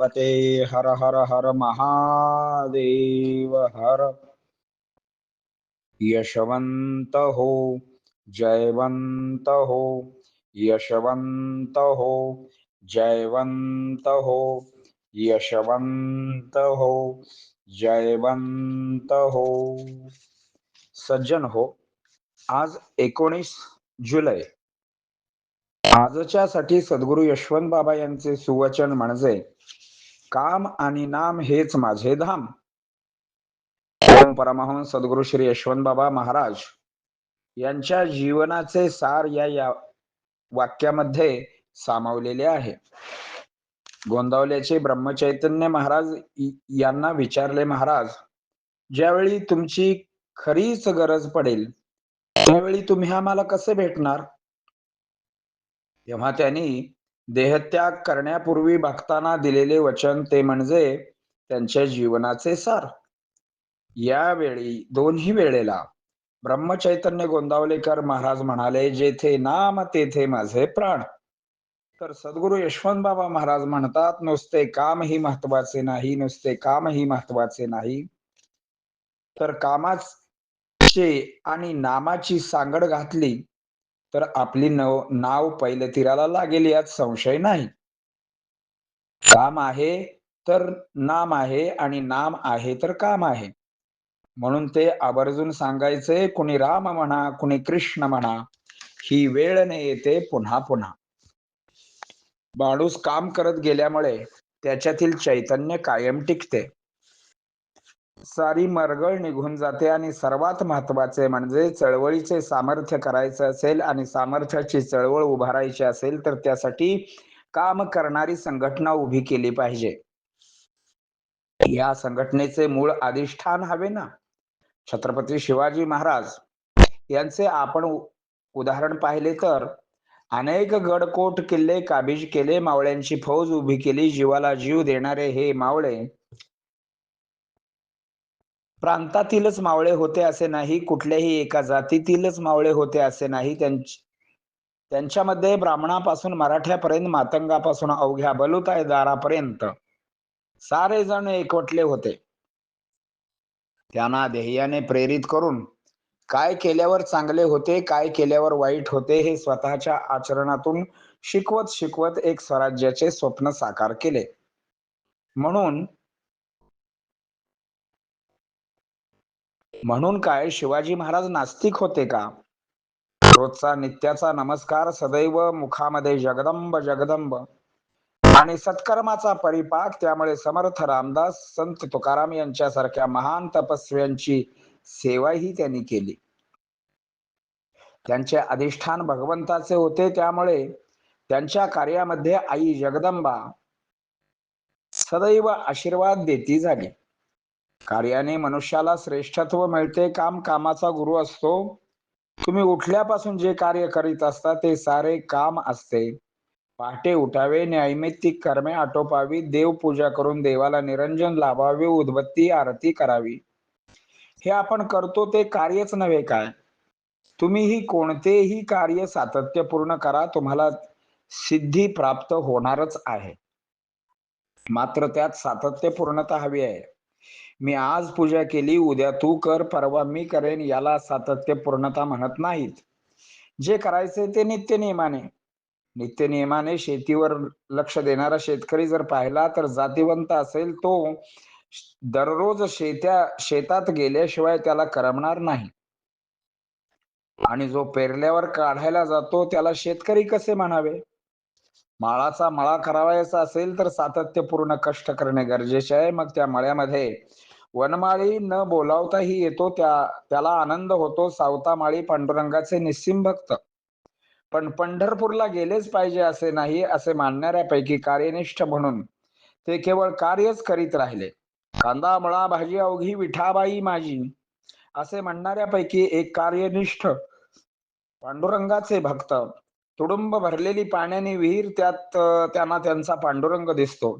पते हर हर हर महादेव हर। यशवंत हो जयवंत हो यशवंत हो जयवंत हो यशवंत हो जयवंत हो। सज्जन हो आज एकोणीस जुलै आजच्या साठी सद्गुरु यशवंत बाबा यांचे सुवचन म्हणजे काम आणि नाम हेच माझे धाम. ओम परमहंस सद्गुरु श्री यशवंत बाबा महाराज यांच्या जीवनाचे सार या या वाक्यामध्ये सामावलेले आहे. गोंदावल्याचे ब्रह्मचैतन्य महाराज यांना विचारले महाराज ज्यावेळी तुमची खरीच गरज पडेल त्यावेळी तुम्ही आम्हाला कसे भेटणार? तेव्हा त्यांनी देहत्याग करण्यापूर्वी भक्तांना दिलेले वचन ते म्हणजे त्यांच्या जीवनाचे सार. यावेळी दोन्ही वेळेला ब्रह्मचैतन्य गोंदावलेकर महाराज म्हणाले जेथे नाम तेथे माझे प्राण. तर सद्गुरु यशवंत बाबा महाराज म्हणतात नुसते काम ही महत्त्वाचे नाही नुसते काम ही महत्त्वाचे नाही. तर कामाचे आणि नामाची सांगड घातली तर आपली नव नाव पहिल्या तीराला लागेल यात संशय नाही. काम आहे तर नाम आहे आणि नाम आहे तर काम आहे. म्हणून ते आवर्जून सांगायचे कुणी राम म्हणा कुणी कृष्ण म्हणा ही वेळ ने येते पुन्हा पुन्हा. माणूस काम करत गेल्यामुळे त्याच्यातील चैतन्य कायम टिकते. सारी मरगळ निघून जाते आणि सर्वात महत्त्वाचे म्हणजे चळवळीचे सामर्थ्य करायचं असेल आणि सामर्थ्याची चळवळ उभारायची असेल तर त्यासाठी काम करणारी संघटना उभी केली पाहिजे. या संघटनेचे मूळ अधिष्ठान हवे ना? छत्रपती शिवाजी महाराज यांचे आपण उदाहरण पाहिले तर अनेक गडकोट किल्ले काबीज केले मावळ्यांची फौज उभी केली जीवाला जीव देणारे हे मावळे प्रांतातीलच मावळे होते असे नाही कुठल्याही एका जातीतीलच मावळे होते असे नाही. त्यांच त्यांच्यामध्ये ब्राह्मणापासून मराठ्यापर्यंत मातंगापासून अवघ्या बलुतायदारापर्यंत सारे जण एकवटले होते. त्यांना ध्येयाने प्रेरित करून काय केल्यावर चांगले होते काय केल्यावर वाईट होते हे स्वतःच्या आचरणातून शिकवत शिकवत एक स्वराज्याचे स्वप्न साकार केले. म्हणून म्हणून काय शिवाजी महाराज नास्तिक होते का? रोजचा नित्याचा नमस्कार सदैव मुखामध्ये जगदंब जगदंब. आणि सत्कर्माचा परिपाक त्यामुळे समर्थ रामदास संत तुकाराम यांच्यासारख्या महान तपस्व्यांची सेवाही त्यांनी केली. त्यांचे अधिष्ठान भगवंताचे होते त्यामुळे त्यांच्या कार्यामध्ये आई जगदंबा सदैव आशीर्वाद देती झाली. कार्याने मनुष्याला श्रेष्ठत्व मिळते काम कामाचा गुरु असतो. तुम्ही उठल्यापासून जे कार्य करीत असता ते सारे काम असते. पहाटे उठावे नैमित्तिक कर्मे आटोपावी देवपूजा करून देवाला निरंजन लावावे उदबत्ती आरती करावी. हे आपण करतो ते कार्यच नव्हे काय? तुम्हीही कोणतेही कार्य सातत्यपूर्ण करा तुम्हाला सिद्धी प्राप्त होणारच आहे. मात्र त्यात सातत्यपूर्णता हवी आहे. मी आज पूजा केली उद्या तू कर परवा मी करेन याला सातत्य पूर्णता म्हणत नाहीत. जे करायचे ते नित्य नियमाने. नित्य नियमाने शेतीवर लक्ष देणारा शेतकरी जर पाहिला तर जातीवंत असेल तो दररोज शेत्या शेतात गेल्याशिवाय त्याला करमणार नाही. आणि जो पेरल्यावर काढायला जातो त्याला शेतकरी कसे म्हणावे? माळाचा मळा करावायचा असेल तर सातत्यपूर्ण कष्ट करणे गरजेचे आहे. मग त्या मळ्यामध्ये वनमाळी न बोलावताही येतो त्या त्याला आनंद होतो. सावता माळी पांडुरंगाचे निस्सिम भक्त. पण पंढरपूरला गेलेच पाहिजे असे नाही असे मानणाऱ्यापैकी कार्यनिष्ठ म्हणून ते केवळ कार्यच करीत राहिले. कांदा मळा भाजी अवघी विठाबाई माझी असे म्हणणाऱ्यापैकी एक कार्यनिष्ठ पांडुरंगाचे भक्त तुडुंब भरलेली पाण्याने विहीर त्यात त्यांना त्यांचा पांडुरंग दिसतो.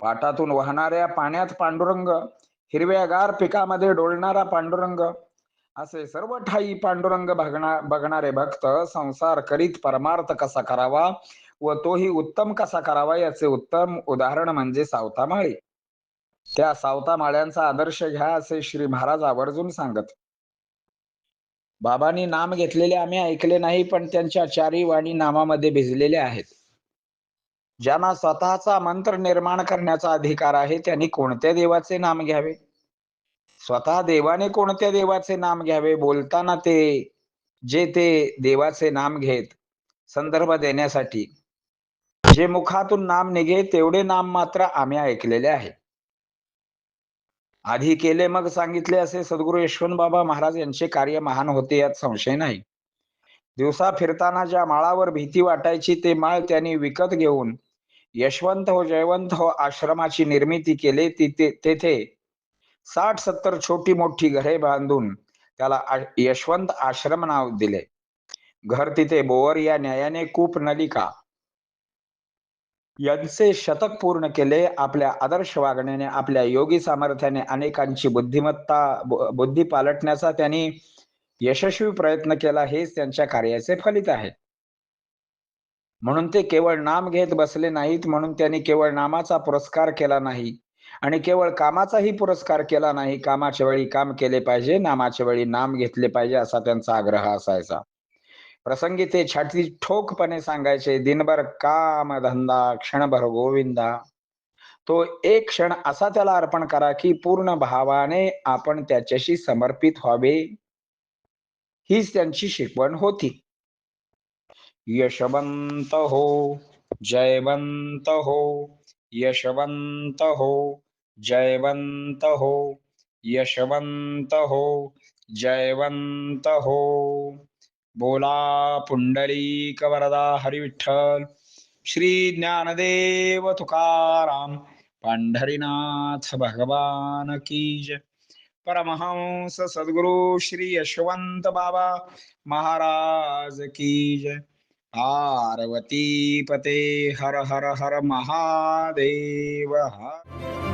पाटातून वाहणाऱ्या पाण्यात पांडुरंग हिरव्यागार पिकामध्ये डोलणारा पांडुरंग असे सर्व ठाई पांडुरंग बघणार बघणारे भक्त संसार करीत परमार्थ कसा करावा व तोही उत्तम कसा करावा याचे उत्तम उदाहरण म्हणजे सावता माळी त्या सावता माळ्यांचा आदर्श घ्या असे श्री महाराज आवर्जून सांगत. बाबांनी नाम घेतलेले आम्ही ऐकले नाही पण त्यांच्या चारी वाणी नामामध्ये भिजलेले आहेत. ज्यांना स्वतःचा मंत्र निर्माण करण्याचा अधिकार आहे त्यांनी कोणत्या देवाचे नाम घ्यावे? स्वतः देवाने कोणत्या देवाचे नाम घ्यावे? बोलताना ते जे ते देवाचे नाम घेत संदर्भ देण्यासाठी. जे मुखातून नाम निघे तेवढे नाम मात्र आम्ही ऐकलेले आहे आधी केले मग सांगितले असे सद्गुरु यशवंत बाबा महाराज यांचे कार्य महान होते यात संशय नाही. दिवसा फिरताना ज्या माळावर भीती वाटायची ते माळ त्यांनी विकत घेऊन यशवंत हो जयवंत हो आश्रमाची निर्मिती केली तिथे तेथे साठ सत्तर छोटी मोठी घरे बांधून त्याला यशवंत आश्रम नाव दिले. घर तिथे बोवर या न्यायाने कूप नलिका यांचे शतक पूर्ण केले आपल्या आदर्श वागण्याने आपल्या योगी सामर्थ्याने अनेकांची बुद्धिमत्ता बुद्धी पालटण्याचा त्यांनी यशस्वी प्रयत्न केला हेच त्यांच्या कार्याचे फलित आहे. म्हणून ते केवळ नाम घेत बसले नाहीत म्हणून त्यांनी केवळ नामाचा पुरस्कार केला नाही आणि केवळ कामाचाही पुरस्कार केला नाही. कामाच्या वेळी काम केले पाहिजे नामाच्या वेळी नाम घेतले पाहिजे असा त्यांचा आग्रह असायचा. प्रसंगी ते छाती ठोकपणे सांगायचे दिनभर काम धंदा क्षणभर गोविंदा. तो एक क्षण असा त्याला अर्पण करा की पूर्ण भावाने आपण त्याच्याशी समर्पित व्हावे. हीच त्यांची शिकवण होती. यशवंत हो जयवंत हो यशवंत हो जयवंत हो यशवंत हो जयवंत हो. बोला पुंडलीक वरदा हरिविठ्ठल श्री ज्ञानदेव तुकाराम पंढरीनाथ भगवान कीज परमहंस सद्गुरु श्री यशवंत बाबा महाराज कीज पार्वती पते हर हर हर महादेव हर